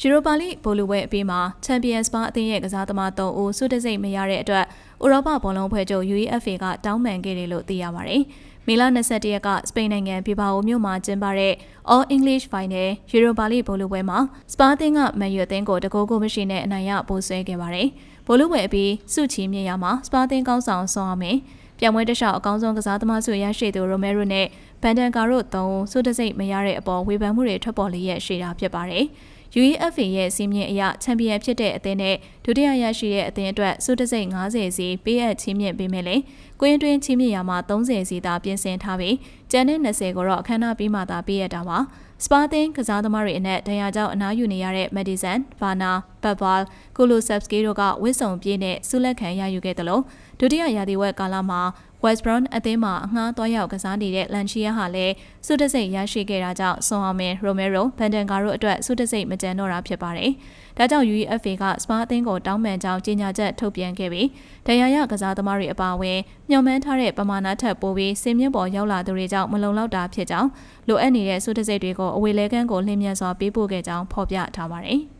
ယူရိုပါလိဘောလုံးပွဲအပြီးမှာချန်ပီယံစပါအသင်းရဲ့ကစားသမား၃ဦးစုတစိတ်မရတဲ့အတွက်ဥရောပဘောလုံးဖွဲ့ချုပ် UEFA ကတောင်းပန်ခဲ့တယ်လို့သိရပါတယ်။မေလ22ရက်ကစပိန်နိုင်ငံဘီဘာအိုမြို့မှာကျင်းပတဲ့ All English Final ယူရိုပါလိဘောလုံးပွဲမှာစပါအသင်းကမန်ယူအသင်းကိုတကိုးကိုမရှိနဲ့အနိုင်ရပို့ဆွဲခဲ့ပါတယ်။ဘောလုံးပွဲအပြီးစုချီမြင့်ရမှာစပါအသင်းကောင်းဆောင်ဆွန်အောင်မင်းပြောင်းပွဲတခြားအကောင်းဆုံးကစားသမားစုရရှိသူရိုမဲရိုနဲ့ဘန်ဒန်ကာတို့သုံးစုတစိတ်မရတဲ့အပေါ်ဝေဖန်မှုတွေထွက်ပေါ်လျက်ရှိတာဖြစ်ပါတယ်။ UEFA ရဲ့စီးမြင့်အရချန်ပီယံဖြစ်တဲ့အသင်းနဲ့ဒုတိယရရှိတဲ့အသင်းအတွက်စုတစိတ်90စီပေးအပ်ချင်းမြင့်ပေးမယ်လေ။ကိုရင်တွင်ချင်းမြင့်ရမှာ30စီသာပြင်ဆင်ထားပြီးကျန်တဲ့20ကိုတော့အခမ်းအနားပြီးမှသာပေးရတာပါ။စပါသင်းကစားသမားတွေအနက်ဒဏ်ရာကြောင့်အနားယူနေရတဲ့မက်ဒီဆန်၊ဘာနာ၊ဘတ်ဗာလ်၊ကူလိုဆက်စကီတို့ကဝစ်စုံပြေးနဲ့ဆုလက်ခံရယူခဲ့တယ်လို့ဒုတိယရာသီဝက်ကာလမှာ West Brom အသင်းမှာအငှားသွားရောက်ကစားနေတဲ့လန်ချီယာဟာလည်းစုတစိတ်ရရှိခဲ့တာကြောင့်ဆွန်အောင်မင်ရိုမဲရိုဘန်ဒန်ကာတို့အတွက်စုတစိတ်မကြံတော့တာဖြစ်ပါတယ်။ဒါကြောင့် UEFA ကစပါအသင်းကိုတောင်းပန်ကြောင်းကြေညာချက်ထုတ်ပြန်ခဲ့ပြီးဒဏ်ရာရကစားသမားတွေအပါအဝင်ညှော်မှန်းထားတဲ့ပမာဏထက်ပိုပြီးစင်မြင့်ပေါ်ရောက်လာသူတွေကြောင့်မလုံလောက်တာဖြစ်ကြောင်းလိုအပ်နေတဲ့စုတစိတ်တွေကိုအဝေလဲကန်းကိုလင်းမြန်စွာပေးပို့ခဲ့ကြောင်းဖော်ပြထားပါတယ်။